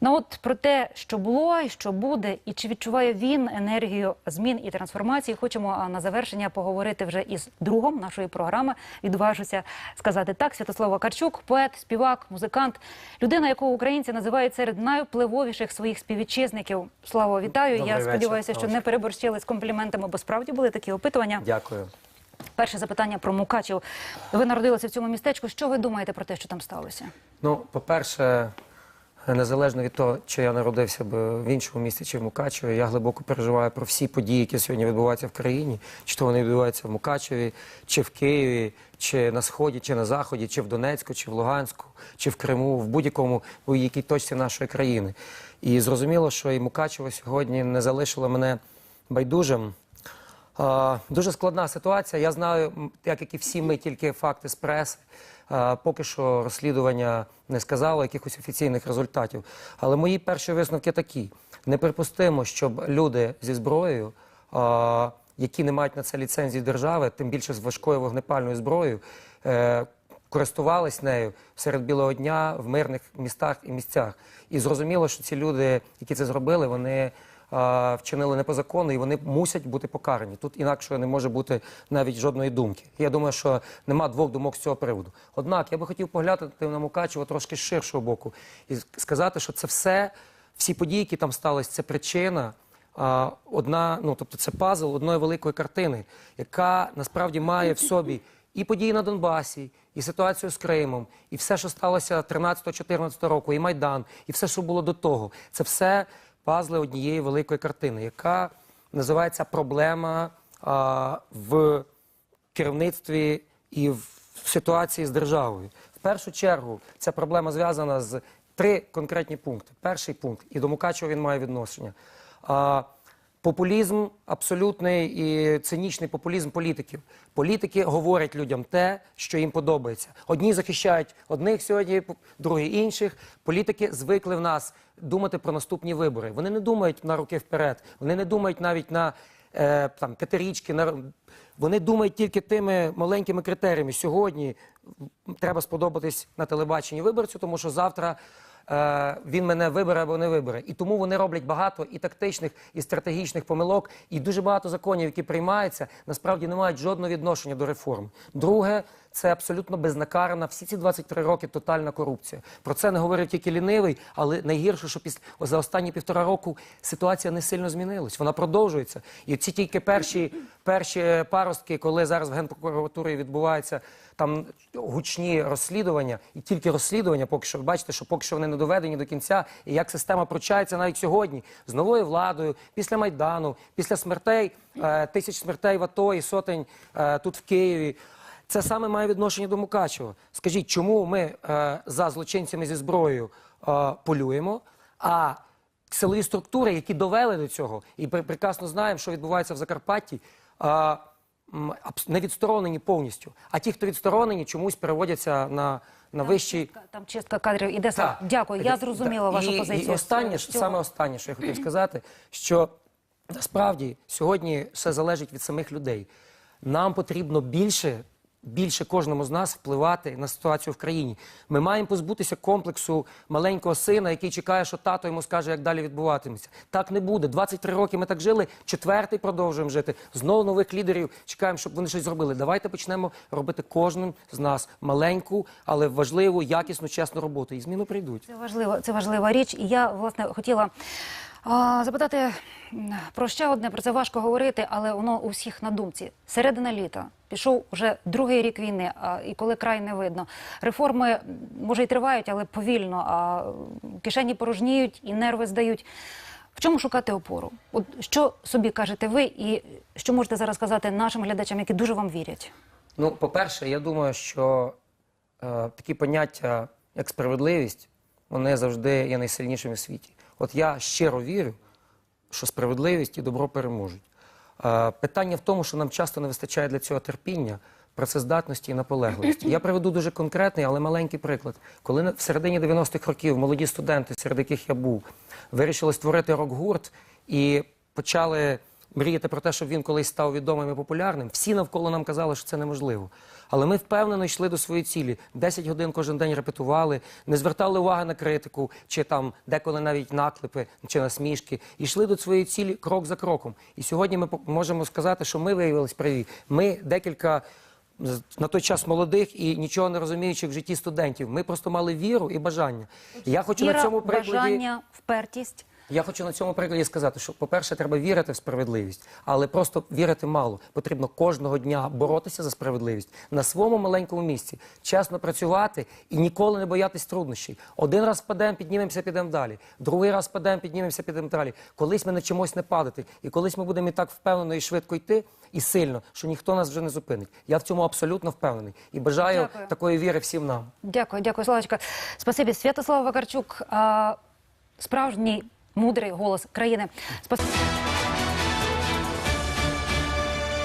Ну от про те, що було і що буде, і чи відчуває він енергію змін і трансформації, хочемо на завершення поговорити вже із другом нашої програми. Відважуся сказати так. Святослав Вакарчук, поет, співак, музикант, людина, яку українці називають серед найвпливовіших своїх співвітчизників. Слава, вітаю! Добрий Я вечір. сподіваюся, що не переборщили з компліментами, бо справді були такі опитування. Дякую. Перше запитання про Мукачів. Ви народилися в цьому містечку. Що ви думаєте про те, що там сталося? Ну, по-перше, незалежно від того, чи я народився б в іншому місті, чи в Мукачеві, я глибоко переживаю про всі події, які сьогодні відбуваються в країні, чи то вони відбуваються в Мукачеві, чи в Києві, чи на Сході, чи на Заході, чи в Донецьку, чи в Луганську, чи в Криму, в будь-якому будь-якій точці нашої країни. І зрозуміло, що і Мукачево сьогодні не залишило мене байдужим. Дуже складна ситуація. Я знаю, як, і всі ми, тільки факти з преси. Поки що розслідування не сказало якихось офіційних результатів. Але мої перші висновки такі: неприпустимо, щоб люди зі зброєю, які не мають на це ліцензії держави, тим більше з важкою вогнепальною зброєю, е, користувались нею серед білого дня в мирних містах і місцях. І зрозуміло, що ці люди, які це зробили, вони вчинили не по закону, і вони мусять бути покарані. Тут інакше не може бути навіть жодної думки. Я думаю, що нема двох думок з цього приводу. Однак я би хотів поглянути на Мукачево трошки з ширшого боку і сказати, що це все, всі події, які там сталися, це причина. Одна, ну тобто це пазл одної великої картини, яка насправді має в собі і події на Донбасі, і ситуацію з Кримом, і все, що сталося 13-14 року, і Майдан, і все, що було до того. Це все пазли однієї великої картини, яка називається проблема а, в керівництві і в ситуації з державою. В першу чергу ця проблема зв'язана з три конкретні пункти. Перший пункт, і до Мукачева він має відношення. А, Популізм абсолютний і цинічний популізм політиків. Політики говорять людям те, що їм подобається. Одні захищають одних сьогодні, другі інших. Політики звикли в нас думати про наступні вибори. Вони не думають на роки вперед, вони не думають навіть на е, там п'ятирічки. На вони думають тільки тими маленькими критеріями. Сьогодні треба сподобатись на телебаченні виборцю, тому що завтра. Е, він мене вибере або не вибере. І тому вони роблять багато і тактичних, і стратегічних помилок, і дуже багато законів, які приймаються, насправді не мають жодного відношення до реформ. Друге, це абсолютно безнакарана. Всі ці 23 роки тотальна корупція. Про це не говорить тільки лінивий, але найгірше, що після за останні півтора року ситуація не сильно змінилась. Вона продовжується. І ці тільки перші, перші паростки, коли зараз в генпрокуратурі відбуваються там гучні розслідування, і тільки розслідування, поки що бачите, що поки що вони не доведені до кінця, і як система пручається навіть сьогодні з новою владою, після майдану, після смертей е, тисяч смертей в АТО і сотень е, тут в Києві. Це саме має відношення до Мукачева. Скажіть, чому ми е, за злочинцями зі зброєю полюємо? А силові структури, які довели до цього, і пр- прекрасно знаємо, що відбувається в Закарпатті. е, не відсторонені повністю. А ті, хто відсторонені, чомусь переводяться на, на вищий. Там чистка кадрів іде сам. Дякую. Я зрозуміла Так. вашу і, позицію. І останнє, цього. саме останнє, що я хотів сказати, що насправді сьогодні все залежить від самих людей. Нам потрібно більше. Більше кожному з нас впливати на ситуацію в країні. Ми маємо позбутися комплексу маленького сина, який чекає, що тато йому скаже, як далі відбуватиметься. Так не буде. 23 роки ми так жили, четвертий продовжуємо жити. Знову нових лідерів чекаємо, щоб вони щось зробили. Давайте почнемо робити кожним з нас маленьку, але важливу, якісну, чесну роботу. І зміни прийдуть. Це важливо, це важлива річ. І я власне хотіла запитати про ще одне. Про це важко говорити, але воно у всіх на думці. Середина літа пішов вже другий рік війни, а, і коли край не видно. Реформи може й тривають, але повільно. А кишені порожніють і нерви здають. В чому шукати опору? От що собі кажете ви, і що можете зараз сказати нашим глядачам, які дуже вам вірять? Ну, по-перше, я думаю, що е, такі поняття, як справедливість, вони завжди є найсильнішими в світі. От я щиро вірю, що справедливість і добро переможуть. Питання в тому, що нам часто не вистачає для цього терпіння, працездатності і наполегливості. Я приведу дуже конкретний, але маленький приклад. Коли в середині 90-х років молоді студенти, серед яких я був, вирішили створити рок-гурт і почали мріяти про те, щоб він колись став відомим і популярним, всі навколо нам казали, що це неможливо. Але ми впевнено йшли до своєї цілі. 10 годин кожен день репетували, не звертали уваги на критику, чи там деколи навіть наклепи, чи насмішки. Йшли до своєї цілі крок за кроком. І сьогодні ми можемо сказати, що ми виявилися праві. Ми декілька на той час молодих і нічого не розуміючих в житті студентів. Ми просто мали віру і бажання. Я хочу Віра, на цьому прикладі. бажання, впертість. Я хочу на цьому прикладі сказати, що, по-перше, треба вірити в справедливість, але просто вірити мало. Потрібно кожного дня боротися за справедливість на своєму маленькому місці, чесно працювати і ніколи не боятись труднощів. Один раз впадемо, піднімемося, підемо далі. Другий раз впадемо, піднімемося, підемо далі. Колись ми на чомусь не падати, і колись ми будемо і так впевнено і швидко йти, і сильно, що ніхто нас вже не зупинить. Я в цьому абсолютно впевнений і бажаю Дякую. такої віри всім нам. Дякую, дякую, Славочка. Спасибі. Святослав Вакарчук, а, справжній мудрий голос країни. Спас...